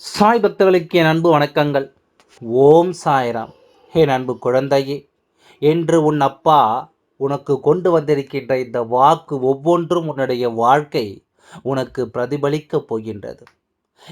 சாய் பக்தர்களுக்கு என் அன்பு வணக்கங்கள். ஓம் சாய்ராம். என் அன்பு குழந்தையே என்று உன் அப்பா உனக்கு கொண்டு வந்திருக்கின்ற இந்த வாக்கு ஒவ்வொன்றும் உன்னுடைய வாழ்க்கை உனக்கு பிரதிபலிக்கப் போகின்றது.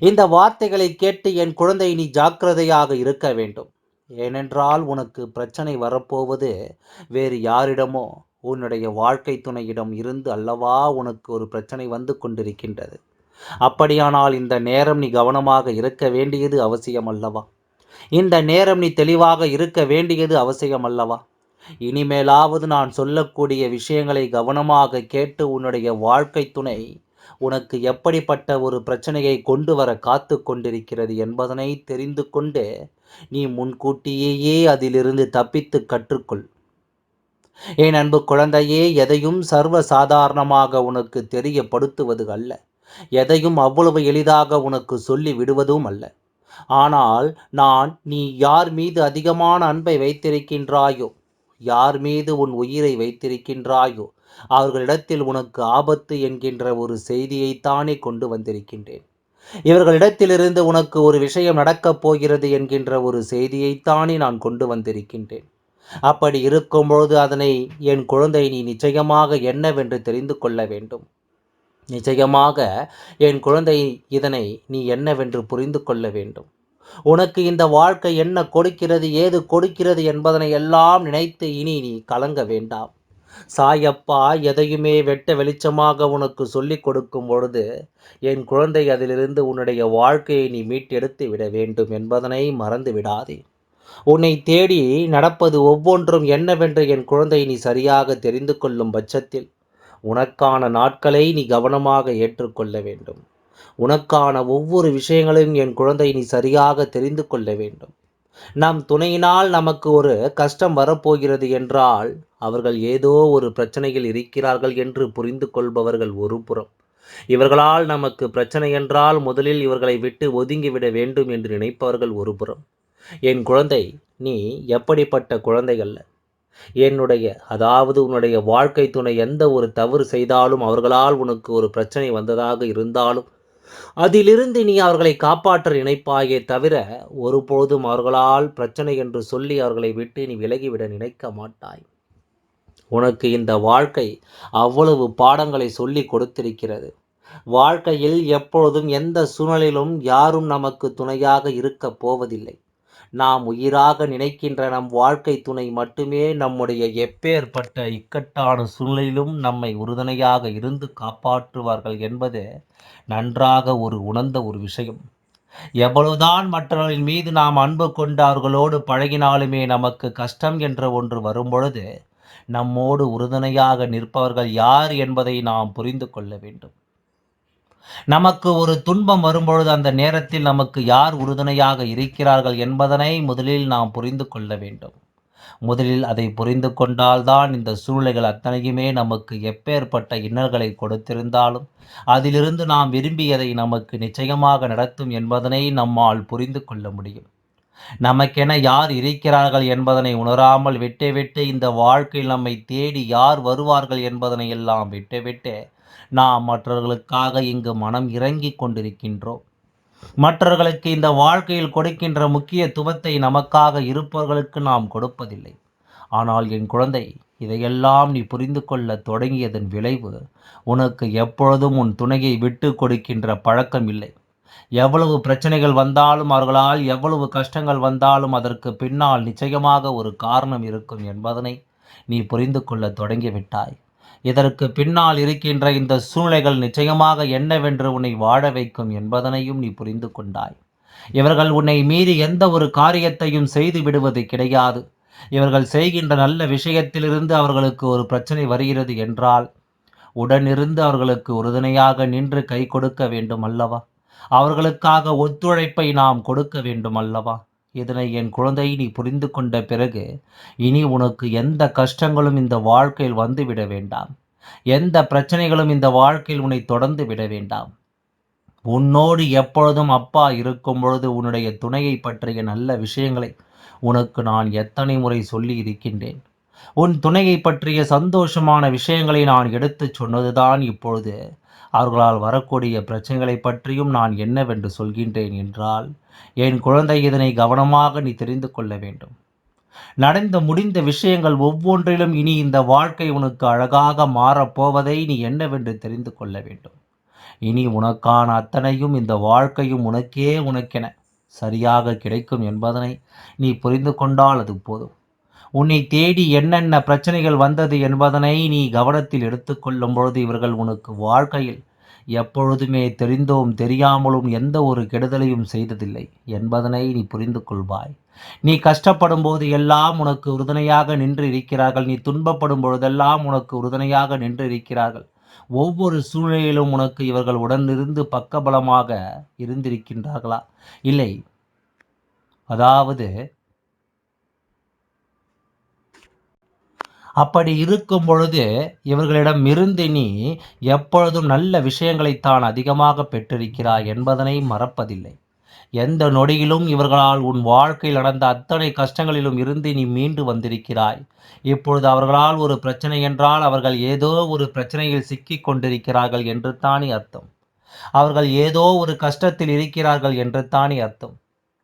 இந்த வார்த்தைகளை கேட்டு என் குழந்தை நீ ஜாக்கிரதையாக இருக்க வேண்டும். ஏனென்றால் உனக்கு பிரச்சனை வரப்போவது வேறு யாரிடமோ உன்னுடைய வாழ்க்கை துணையிடம் இருந்து அல்லவா உனக்கு ஒரு பிரச்சனை வந்து கொண்டிருக்கின்றது. அப்படியானால் இந்த நேரம் நீ கவனமாக இருக்க வேண்டியது அவசியம் அல்லவா இந்த நேரம் நீ தெளிவாக இருக்க வேண்டியது அவசியம் அல்லவா இனிமேலாவது நான் சொல்லக்கூடிய விஷயங்களை கவனமாக கேட்டு உன்னுடைய வாழ்க்கை துணை உனக்கு எப்படிப்பட்ட ஒரு பிரச்சனையை கொண்டு வர காத்து கொண்டிருக்கிறது என்பதனை தெரிந்து கொண்டு நீ முன்கூட்டியேயே அதிலிருந்து தப்பித்து கற்றுக்கொள். என் அன்பு குழந்தையே எதையும் சர்வ சாதாரணமாக உனக்கு தெரியப்படுத்துவது அல்ல. எதையும் அவ்வளவு எளிதாக உனக்கு சொல்லி விடுவதும் அல்ல. ஆனால் நான் நீ யார் மீது அதிகமான அன்பை வைத்திருக்கின்றாயோ யார் மீது உன் உயிரை வைத்திருக்கின்றாயோ அவர்களிடத்தில் உனக்கு ஆபத்து என்கின்ற ஒரு செய்தியைத்தானே கொண்டு வந்திருக்கின்றேன். இவர்களிடத்திலிருந்து உனக்கு ஒரு விஷயம் நடக்கப் போகிறது என்கின்ற ஒரு செய்தியைத்தானே நான் கொண்டு வந்திருக்கின்றேன். அப்படி இருக்கும்பொழுது அதனை என் குழந்தை நீ நிச்சயமாக என்னவென்று தெரிந்து கொள்ள வேண்டும். நிச்சயமாக என் குழந்தை இதனை நீ என்னவென்று புரிந்து கொள்ள வேண்டும். உனக்கு இந்த வாழ்க்கை என்ன கொடுக்கிறது ஏது கொடுக்கிறது என்பதனை எல்லாம் நினைத்து இனி நீ கலங்க வேண்டாம். சாயப்பா எதையுமே வெட்ட வெளிச்சமாக உனக்கு சொல்லிக் கொடுக்கும் பொழுது என் குழந்தை அதிலிருந்து உன்னுடைய வாழ்க்கையை நீ மீட்டெடுத்து விட வேண்டும் என்பதனை மறந்து விடாதே. உன்னை தேடி நடப்பது ஒவ்வொன்றும் என்னவென்று என் குழந்தை நீ சரியாக தெரிந்து கொள்ளும் பட்சத்தில் உனக்கான நாட்களை நீ கவனமாக ஏற்றுக்கொள்ள வேண்டும். உனக்கான ஒவ்வொரு விஷயங்களையும் என் குழந்தை நீ சரியாக தெரிந்து கொள்ள வேண்டும். நம் துணையினால் நமக்கு ஒரு கஷ்டம் வரப்போகிறது என்றால் அவர்கள் ஏதோ ஒரு பிரச்சனையில் இருக்கிறார்கள் என்று புரிந்து கொள்பவர்கள் ஒரு புறம். இவர்களால் நமக்கு பிரச்சனை என்றால் முதலில் இவர்களை விட்டு ஒதுங்கிவிட வேண்டும் என்று நினைப்பவர்கள் ஒரு புறம். என் குழந்தை நீ எப்படிப்பட்ட குழந்தை அல்ல என்னுடைய அதாவது உன்னுடைய வாழ்க்கை துணை எந்த ஒரு தவறு செய்தாலும் அவர்களால் உனக்கு ஒரு பிரச்சனை வந்ததாக இருந்தாலும் அதிலிருந்து நீ அவர்களை காப்பாற்ற நினைப்பாயே தவிர ஒருபோதும் அவர்களால் பிரச்சனை என்று சொல்லி அவர்களை விட்டு நீ விலகிவிட நினைக்க மாட்டாய். உனக்கு இந்த வாழ்க்கை அவ்வளவு பாடங்களை சொல்லி கொடுத்திருக்கிறது. வாழ்க்கையில் எப்பொழுதும் எந்த சூழ்நிலையிலும் யாரும் நமக்கு துணையாக இருக்கப் போவதில்லை. நாம் உயிராக நினைக்கின்ற நம் வாழ்க்கை துணை மட்டுமே நம்முடைய எப்பேற்பட்ட இக்கட்டான சூழ்நிலையிலும் நம்மை உறுதுணையாக இருந்து காப்பாற்றுவார்கள் என்பது நன்றாக ஒரு உணர்ந்த ஒரு விஷயம். எவ்வளவுதான் மற்றவர்களின் மீது நாம் அன்பு கொண்டவர்களோடு பழகினாலுமே நமக்கு கஷ்டம் என்ற ஒன்று வரும்பொழுது நம்மோடு உறுதுணையாக நிற்பவர்கள் யார் என்பதை நாம் புரிந்து கொள்ள வேண்டும். நமக்கு ஒரு துன்பம் வரும்பொழுது அந்த நேரத்தில் நமக்கு யார் உறுதுணையாக இருக்கிறார்கள் என்பதனை முதலில் நாம் புரிந்து கொள்ள வேண்டும். முதலில் அதை புரிந்து கொண்டால்தான் இந்த சூழ்நிலைகள் அத்தனையுமே நமக்கு எப்பேற்பட்ட இன்னல்களை கொடுத்திருந்தாலும் அதிலிருந்து நாம் விரும்பியதை நமக்கு நிச்சயமாக நடத்தும் என்பதனை நம்மால் புரிந்து கொள்ள முடியும். நமக்கென யார் இருக்கிறார்கள் என்பதனை உணராமல் விட்டு விட்டு இந்த வாழ்க்கையில் நம்மை தேடி யார் வருவார்கள் என்பதனை எல்லாம் விட்டு விட்டு நாம் மற்றவர்களுக்காக இங்கு மனம் இறங்கி கொண்டிருக்கின்றோம். மற்றவர்களுக்கு இந்த வாழ்க்கையில் கொடுக்கின்ற முக்கியத்துவத்தை நமக்காக இருப்பவர்களுக்கு நாம் கொடுப்பதில்லை. ஆனால் என் குழந்தை இதையெல்லாம் நீ புரிந்து கொள்ள தொடங்கியதன் விளைவு உனக்கு எப்பொழுதும் உன் துணையை விட்டு கொடுக்கின்ற பழக்கம் இல்லை. எவ்வளவு பிரச்சனைகள் வந்தாலும் அவர்களால் எவ்வளவு கஷ்டங்கள் வந்தாலும் அதற்கு பின்னால் நிச்சயமாக ஒரு காரணம் இருக்கும் என்பதனை நீ புரிந்து கொள்ள தொடங்கிவிட்டாய். இதற்கு பின்னால் இருக்கின்ற இந்த சூழ்நிலைகள் நிச்சயமாக என்னவென்று உன்னை வாழ வைக்கும் என்பதனையும் நீ புரிந்து கொண்டாய். இவர்கள் உன்னை மீறி எந்த ஒரு காரியத்தையும் செய்து விடுவது கிடையாது. இவர்கள் செய்கின்ற நல்ல விஷயத்திலிருந்து அவர்களுக்கு ஒரு பிரச்சனை வருகிறது என்றால் உடனிருந்து அவர்களுக்கு உறுதுணையாக நின்று கை கொடுக்க வேண்டும் அல்லவா? அவர்களுக்காக ஒத்துழைப்பை நாம் கொடுக்க வேண்டும் அல்லவா இதனை என் குழந்தை நீ புரிந்து கொண்ட பிறகு இனி உனக்கு எந்த கஷ்டங்களும் இந்த வாழ்க்கையில் வந்துவிட வேண்டாம். எந்த பிரச்சனைகளும் இந்த வாழ்க்கையில் உன்னை தொடர்ந்து விட வேண்டாம். உன்னோடு எப்பொழுதும் அப்பா இருக்கும் பொழுது உன்னுடைய துணையை பற்றிய நல்ல விஷயங்களை உனக்கு நான் எத்தனை முறை சொல்லி இருக்கின்றேன். உன் துணையை பற்றிய சந்தோஷமான விஷயங்களை நான் எடுத்துச் சொன்னதுதான் இப்பொழுது அவர்களால் வரக்கூடிய பிரச்சனைகளை பற்றியும் நான் என்னவென்று சொல்கின்றேன் என்றால் என் குழந்தை இதனை கவனமாக நீ தெரிந்து கொள்ள வேண்டும். நடந்த முடிந்த விஷயங்கள் ஒவ்வொன்றிலும் இனி இந்த வாழ்க்கை உனக்கு அழகாக மாறப்போவதை நீ என்னவென்று தெரிந்து கொள்ள வேண்டும். இனி உனக்கான அத்தனையும் இந்த வாழ்க்கையும் உனக்கே உனக்கென சரியாக கிடைக்கும் என்பதனை நீ புரிந்து கொண்டால் அது போதும். உன்னை தேடி என்னென்ன பிரச்சனைகள் வந்தது என்பதனை நீ கவனத்தில் எடுத்துக்கொள்ளும் பொழுது இவர்கள் உனக்கு வாழ்க்கையில் எப்பொழுதுமே தெரிந்தோம் தெரியாமலும் எந்த ஒரு கெடுதலையும் செய்ததில்லை என்பதனை நீ புரிந்து கொள்வாய். நீ கஷ்டப்படும் போது எல்லாம் உனக்கு உறுதுணையாக நின்று இருக்கிறார்கள். நீ துன்பப்படும் பொழுதெல்லாம் உனக்கு உறுதுணையாக நின்று இருக்கிறார்கள். ஒவ்வொரு சூழ்நிலையிலும் உனக்கு இவர்கள் உடனிருந்து பக்கபலமாக இருந்திருக்கின்றார்களா? இல்லை. அதாவது அப்படி இருக்கும் பொழுது இவர்களிடம் இருந்து நீ எப்பொழுதும் நல்ல விஷயங்களைத்தான் அதிகமாக பெற்றிருக்கிறாய் என்பதனை மறப்பதில்லை. எந்த நொடியிலும் இவர்களால் உன் வாழ்க்கையில் நடந்த அத்தனை கஷ்டங்களிலும் இருந்து நீ மீண்டு வந்திருக்கிறாய். இப்பொழுது அவர்களால் ஒரு பிரச்சனை என்றால் அவர்கள் ஏதோ ஒரு பிரச்சனையில் சிக்கிக் கொண்டிருக்கிறார்கள் என்று தானே அர்த்தம். அவர்கள் ஏதோ ஒரு கஷ்டத்தில் இருக்கிறார்கள் என்று தானே அர்த்தம்.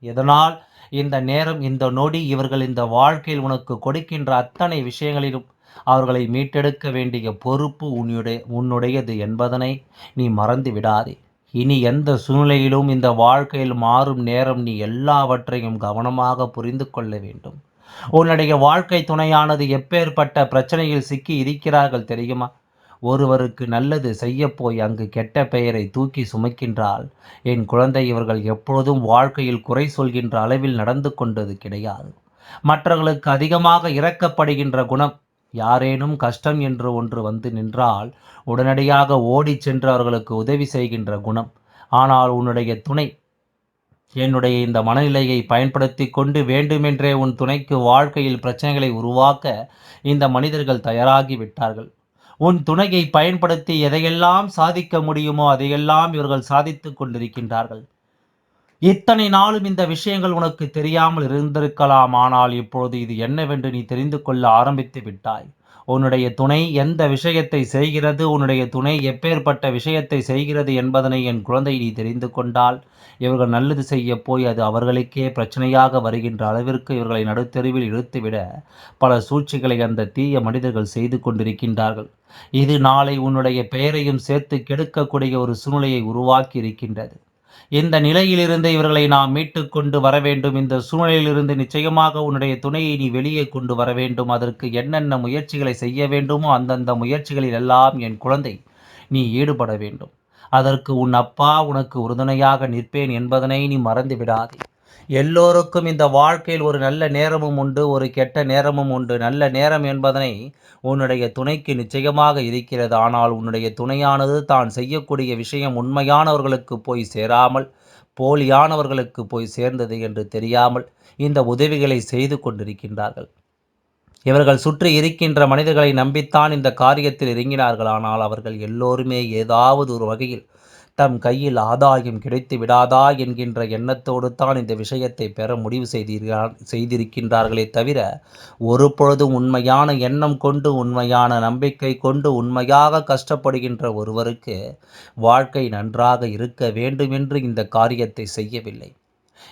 இதனால் இந்த நேரம் இந்த நொடி இவர்கள் இந்த வாழ்க்கையில் உனக்கு கொடுக்கின்ற அத்தனை விஷயங்களிலும் அவர்களை மீட்டெடுக்க வேண்டிய பொறுப்பு உன்னுடைய உன்னுடையது என்பதனை நீ மறந்து விடாதே. இனி எந்த சூழ்நிலையிலும் இந்த வாழ்க்கையில் மாறும் நேரம் நீ எல்லாவற்றையும் கவனமாக புரிந்து கொள்ள வேண்டும். உன்னுடைய வாழ்க்கை துணையானது எப்பேற்பட்ட பிரச்சனையில் சிக்கி இருக்கிறார்கள் தெரியுமா? ஒருவருக்கு நல்லது செய்யப்போய் அங்கு கெட்ட பெயரை தூக்கி சுமக்கின்றால் என் குழந்தை இவர்கள் எப்பொழுதும் வாழ்க்கையில் குறை சொல்கின்ற அளவில் நடந்து கொண்டது கிடையாது. மற்றவர்களுக்கு அதிகமாக இறக்கப்படுகின்ற குணம் யாரேனும் கஷ்டம் என்று ஒன்று வந்து நின்றால் உடனடியாக ஓடிச் சென்று அவர்களுக்கு உதவி செய்கின்ற குணம். ஆனால் உன்னுடைய துணை என்னுடைய இந்த மனநிலையை பயன்படுத்தி கொண்டு வேண்டுமென்றே உன் துணைக்கு வாழ்க்கையில் பிரச்சனைகளை உருவாக்க இந்த மனிதர்கள் தயாராகி விட்டார்கள். உன் துணையை பயன்படுத்தி எதையெல்லாம் சாதிக்க முடியுமோ அதையெல்லாம் இவர்கள் சாதித்து கொண்டிருக்கின்றார்கள். இத்தனை நாளும் இந்த விஷயங்கள் உனக்கு தெரியாமல் இருந்திருக்கலாம். ஆனால் இப்பொழுது இது என்னவென்று நீ தெரிந்து கொள்ள ஆரம்பித்து விட்டாய். உன்னுடைய துணை எந்த விஷயத்தை செய்கிறது உன்னுடைய துணை எப்பேற்பட்ட விஷயத்தை செய்கிறது என்பதனை என் குழந்தை நீ தெரிந்து கொண்டால் இவர்கள் நல்லது செய்ய போய் அது அவர்களுக்கே பிரச்சனையாக வருகின்ற அளவிற்கு இவர்களை நடுத்தெருவில் இழுத்துவிட பல சூழ்ச்சிகளை அந்த தீய மனிதர்கள் செய்து கொண்டிருக்கின்றார்கள். இது நாளை உன்னுடைய பெயரையும் சேர்த்து கெடுக்கக்கூடிய ஒரு சூழ்நிலையை உருவாக்கி இருக்கின்றது. இந்த நிலையிலிருந்து இவர்களை நாம் மீட்டு கொண்டு வர வேண்டும். இந்த சூழ்நிலையிலிருந்து நிச்சயமாக உன்னுடைய துணையை நீ வெளியே கொண்டு வர வேண்டும். அதற்கு என்னென்ன முயற்சிகளை செய்ய வேண்டுமோ அந்தந்த முயற்சிகளில் எல்லாம் என் குழந்தை நீ ஈடுபட வேண்டும். அதற்கு உன் அப்பா உனக்கு உறுதுணையாக நிற்பேன் என்பதனை நீ மறந்து விடாதே எல்லோருக்கும் இந்த வாழ்க்கையில் ஒரு நல்ல நேரமும் உண்டு ஒரு கெட்ட நேரமும் உண்டு. நல்ல நேரம் என்பதனை உன்னுடைய துணைக்கு நிச்சயமாக இருக்கிறது. ஆனால் உன்னுடைய துணையானது தான் செய்யக்கூடிய விஷயம் உண்மையானவர்களுக்கு போய் சேராமல் போலியானவர்களுக்கு போய் சேர்ந்தது என்று தெரியாமல் இந்த உதவிகளை செய்து கொண்டிருக்கின்றார்கள். இவர்கள் சுற்றி இருக்கின்ற மனிதர்களை நம்பித்தான் இந்த காரியத்தில் இறங்கினார்கள். ஆனால் அவர்கள் எல்லோருமே ஏதாவது ஒரு வகையில் தம் கையில் ஆதாயம் கிடைத்து விடாதா என்கின்ற எண்ணத்தோடு தான் இந்த விஷயத்தை பெற முடிவு செய்தீர்கள் செய்திருக்கின்றார்களே தவிர ஒரு பொழுதும் உண்மையான எண்ணம் கொண்டு உண்மையான நம்பிக்கை கொண்டு உண்மையாக கஷ்டப்படுகின்ற ஒருவருக்கு வாழ்க்கை நன்றாக இருக்க வேண்டுமென்று இந்த காரியத்தை செய்யவில்லை.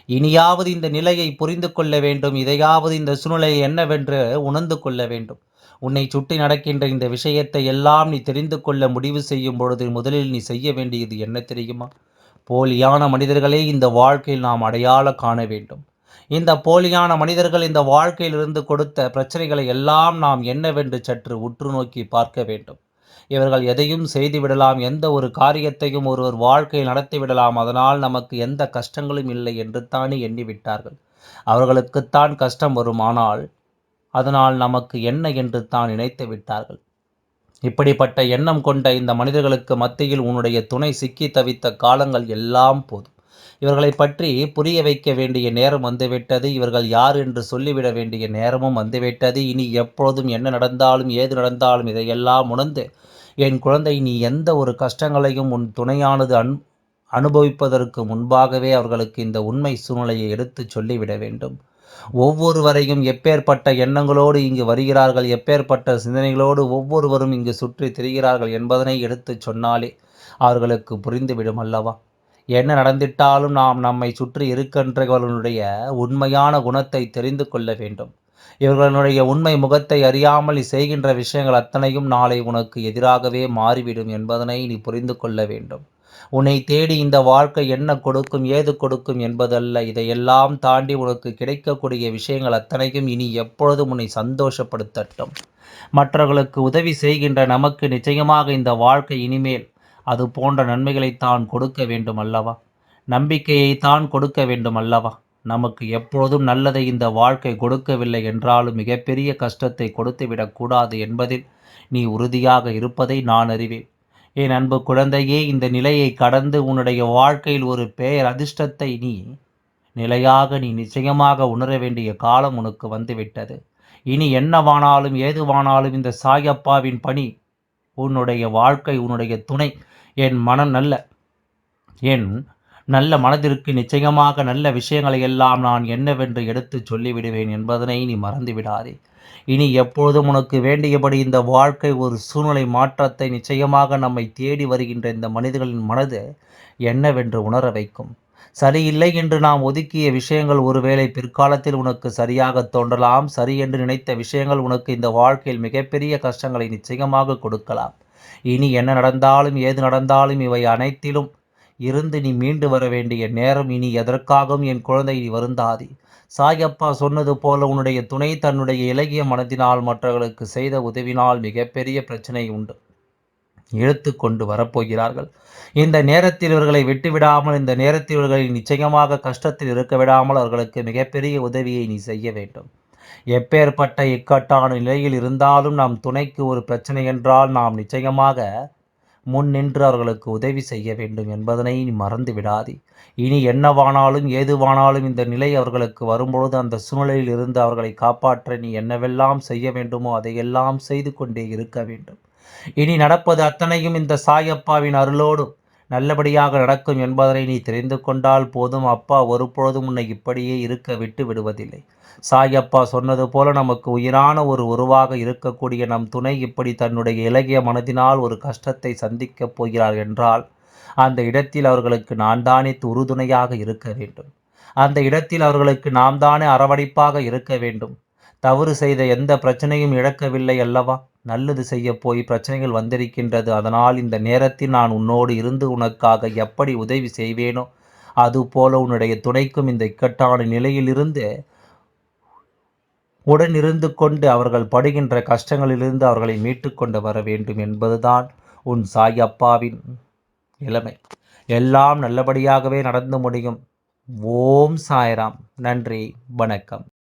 இனியாவது இந்த நிலையை புரிந்து கொள்ள வேண்டும் இதையாவது இந்த சூழ்நிலையை என்னவென்று உணர்ந்து கொள்ள வேண்டும். உன்னை சுட்டி நடக்கின்ற இந்த விஷயத்தை எல்லாம் நீ தெரிந்து கொள்ள முடிவு செய்யும் பொழுது முதலில் நீ செய்ய வேண்டியது என்ன தெரியுமா? போலியான மனிதர்களே இந்த வாழ்க்கையில் நாம் அடையாள காண வேண்டும். இந்த போலியான மனிதர்கள் இந்த வாழ்க்கையிலிருந்து கொடுத்த பிரச்சனைகளை எல்லாம் நாம் என்னவென்று சற்று உற்று நோக்கி பார்க்க வேண்டும். இவர்கள் எதையும் செய்துவிடலாம் எந்த ஒரு காரியத்தையும் ஒருவர் வாழ்க்கையில் நடத்திவிடலாம் அதனால் நமக்கு எந்த கஷ்டங்களும் இல்லை என்று தானே எண்ணிவிட்டார்கள். அவர்களுக்குத்தான் கஷ்டம் வருமானால் அதனால் நமக்கு என்ன என்று தான் நினைத்து விட்டார்கள். இப்படிப்பட்ட எண்ணம் கொண்ட இந்த மனிதர்களுக்கு மத்தியில் உன்னுடைய துணை சிக்கி தவித்த காலங்கள் எல்லாம் போதும். இவர்களை பற்றி புரிய வைக்க வேண்டிய நேரம் வந்துவிட்டது. இவர்கள் யார் என்று சொல்லிவிட வேண்டிய நேரமும் வந்துவிட்டது. இனி எப்பொழுதும் என்ன நடந்தாலும் ஏது நடந்தாலும் இதையெல்லாம் உணர்ந்து என் குழந்தை நீ எந்த ஒரு கஷ்டங்களையும் உன் துணையானது அன் அனுபவிப்பதற்கு முன்பாகவே அவர்களுக்கு இந்த உண்மை சூழ்நிலையை எடுத்து சொல்லிவிட வேண்டும். ஒவ்வொருவரையும் எப்பேற்பட்ட எண்ணங்களோடு இங்கு வருகிறார்கள் எப்பேற்பட்ட சிந்தனைகளோடு ஒவ்வொருவரும் இங்கு சுற்றி திரிகிறார்கள் என்பதனை எடுத்து சொன்னாலே அவர்களுக்கு புரிந்துவிடும் அல்லவா? என்ன நடந்திட்டாலும் நாம் நம்மை சுற்றி இருக்கின்றவர்களுடைய உண்மையான குணத்தை தெரிந்து கொள்ள வேண்டும். இவர்களுடைய உண்மை முகத்தை அறியாமல் செய்கின்ற விஷயங்கள் அத்தனையும் நாளை உனக்கு எதிராகவே மாறிவிடும் என்பதனை நீ புரிந்து கொள்ள வேண்டும். உன்னை தேடி இந்த வாழ்க்கை என்ன கொடுக்கும் ஏது கொடுக்கும் என்பதல்ல. இதையெல்லாம் தாண்டி உனக்கு கிடைக்கக்கூடிய விஷயங்கள் அத்தனையும் இனி எப்பொழுதும் உன்னை சந்தோஷப்படுத்தட்டும். மற்றவர்களுக்கு உதவி செய்கின்ற நமக்கு நிச்சயமாக இந்த வாழ்க்கை இனிமேல் அது போன்ற நன்மைகளை தான் கொடுக்க வேண்டும் அல்லவா? நம்பிக்கையை தான் கொடுக்க வேண்டும் அல்லவா? நமக்கு எப்பொழுதும் நல்லதை இந்த வாழ்க்கை கொடுக்கவில்லை என்றாலும் மிகப்பெரிய கஷ்டத்தை கொடுத்துவிடக்கூடாது என்பதில் நீ உறுதியாக இருப்பதை நான் அறிவேன். என் அன்பு குழந்தையே இந்த நிலையை கடந்து உன்னுடைய வாழ்க்கையில் ஒரு பெயர் அதிர்ஷ்டத்தை நீ நிலையாக நீ நிச்சயமாக உணர வேண்டிய காலம் உனக்கு வந்துவிட்டது. இனி என்னவானாலும் ஏதுவானாலும் இந்த சாயப்பாவின் பணி உன்னுடைய வாழ்க்கை உன்னுடைய துணை. என் மனம் நல்ல என் நல்ல மனதிற்கு நிச்சயமாக நல்ல விஷயங்களை எல்லாம் நான் என்னவென்று எடுத்துச் சொல்லிவிடுவேன் என்பதனை நீ மறந்துவிடாதே. இனி எப்பொழுதும் உனக்கு வேண்டியபடி இந்த வாழ்க்கை ஒரு சூழ்நிலை மாற்றத்தை நிச்சயமாக நம்மை தேடி வருகின்ற இந்த மனிதர்களின் மனது என்னவென்று உணர வைக்கும். சரியில்லை என்று நாம் ஒதுக்கிய விஷயங்கள் ஒருவேளை பிற்காலத்தில் உனக்கு சரியாக தோன்றலாம். சரி என்று நினைத்த விஷயங்கள் உனக்கு இந்த வாழ்க்கையில் மிகப்பெரிய கஷ்டங்களை நிச்சயமாக கொடுக்கலாம். இனி என்ன நடந்தாலும் ஏது நடந்தாலும் இவை அனைத்திலும் இருந்து நீ மீண்டு வர வேண்டிய நேரம் இனி எதற்காகவும் என் குழந்தை நீ வருந்தாதே. சாயப்பா சொன்னது போல உன்னுடைய துணை தன்னுடைய இலகிய மனதினால் மற்றவர்களுக்கு செய்த உதவினால் மிகப்பெரிய பிரச்சனை உண்டு. இழுத்து கொண்டு வரப்போகிறார்கள். இந்த நேரத்தில் இவர்களை விட்டுவிடாமல் இந்த நேரத்தில் இவர்களை நிச்சயமாக கஷ்டத்தில் இருக்க விடாமல் அவர்களுக்கு மிகப்பெரிய உதவியை நீ செய்ய வேண்டும். எப்பேற்பட்ட இக்கட்டான நிலையில் இருந்தாலும் நாம் துணைக்கு ஒரு பிரச்சனை என்றால் நாம் நிச்சயமாக முன் நின்று அவர்களுக்கு உதவி செய்ய வேண்டும் என்பதனை நீ மறந்து விடாதே. இனி என்னவானாலும் ஏதுவானாலும் இந்த நிலை அவர்களுக்கு வரும்பொழுது அந்த சூழ்நிலையில் இருந்து அவர்களை காப்பாற்ற நீ என்னவெல்லாம் செய்ய வேண்டுமோ அதையெல்லாம் செய்து கொண்டே இருக்க வேண்டும். இனி நடப்பது அத்தனையும் இந்த சாயப்பாவின் அருளோடும். நல்லபடியாக நடக்கும் என்பதனை நீ தெரிந்து கொண்டால் போதும். அப்பா ஒருபொழுதும் உன்னை இப்படியே இருக்க விட்டு விடுவதில்லை. சாயப்பா சொன்னது போல நமக்கு உயிரான ஒரு உருவாக இருக்கக்கூடிய நம் துணை இப்படி தன்னுடைய இலகிய மனதினால் ஒரு கஷ்டத்தை சந்திக்கப் போகிறார் என்றால் அந்த இடத்தில் அவர்களுக்கு நான் தானே உறுதுணையாக இருக்க வேண்டும். அந்த இடத்தில் அவர்களுக்கு நாம் தானே அரவணைப்பாக இருக்க வேண்டும். தவறு செய்த எந்த பிரச்சனையும் இழக்கவில்லை அல்லவா? நல்லது செய்ய போய் பிரச்சனைகள் வந்திருக்கின்றது. அதனால் இந்த நேரத்தில் நான் உன்னோடு இருந்து உனக்காக எப்படி உதவி செய்வேனோ அதுபோல உன்னுடைய துணைக்கும் இந்த இக்கட்டான நிலையிலிருந்து உடனிருந்து கொண்டு அவர்கள் படுகின்ற கஷ்டங்களிலிருந்து அவர்களை மீட்டு கொண்டு வர வேண்டும் என்பதுதான் உன் சாய் அப்பாவின் நிலைமை. எல்லாம் நல்லபடியாகவே நடந்து முடியும். ஓம் சாய்ராம். நன்றி. வணக்கம்.